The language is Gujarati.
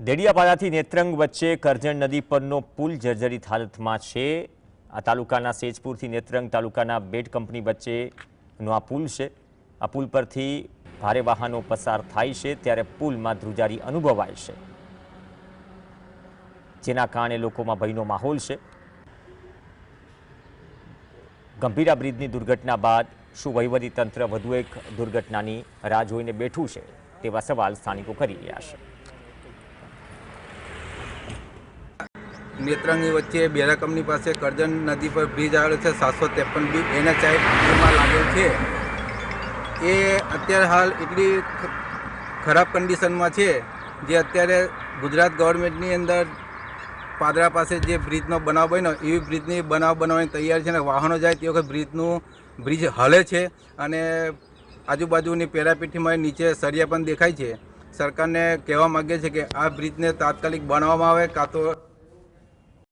દેડિયાપાડાથી નેત્રંગ વચ્ચે કરજણ નદી પરનો પુલ જર્જરિત હાલતમાં છે. આ તાલુકાના સેજપુરથી નેત્રંગ તાલુકાના બેટ કંપની વચ્ચેનો આ પુલ છે. આ પુલ પરથી ભારે વાહનો પસાર થાય છે, ત્યારે પુલમાં ધ્રુજારી અનુભવાય છે. જેના કારણે લોકોમાં ભયનો માહોલ છે. ગંભીરા બ્રિજની દુર્ઘટના બાદ શું તંત્ર વધુ એક દુર્ઘટનાની રાહ જોઈને બેઠું છે, તેવા સવાલ સ્થાનિકો કરી રહ્યા છે. નેત્રંગની વચ્ચે બેરા કંપની પાસે કરજણ નદી પર બ્રિજ આવેલો છે, સાતસો ત્રેપન બી. એના સાઈડમાં લાગેલ છે. એ અત્યારે હાલ એટલી ખરાબ કન્ડિશનમાં છે જે અત્યારે ગુજરાત ગવર્મેન્ટની અંદર પાદરા પાસે જે બ્રિજનો બનાવ બન્યો, એવી બ્રિજની બનાવ બનાવવાની તૈયાર છે અને વાહનો જાય તે વખત બ્રિજનું બ્રિજ હલે છે અને આજુબાજુની પેરાપીઠીમાં નીચે સરિયા પણ દેખાય છે. સરકારને કહેવા માગે છે કે આ બ્રિજને તાત્કાલિક બનાવવામાં આવે, કાં તો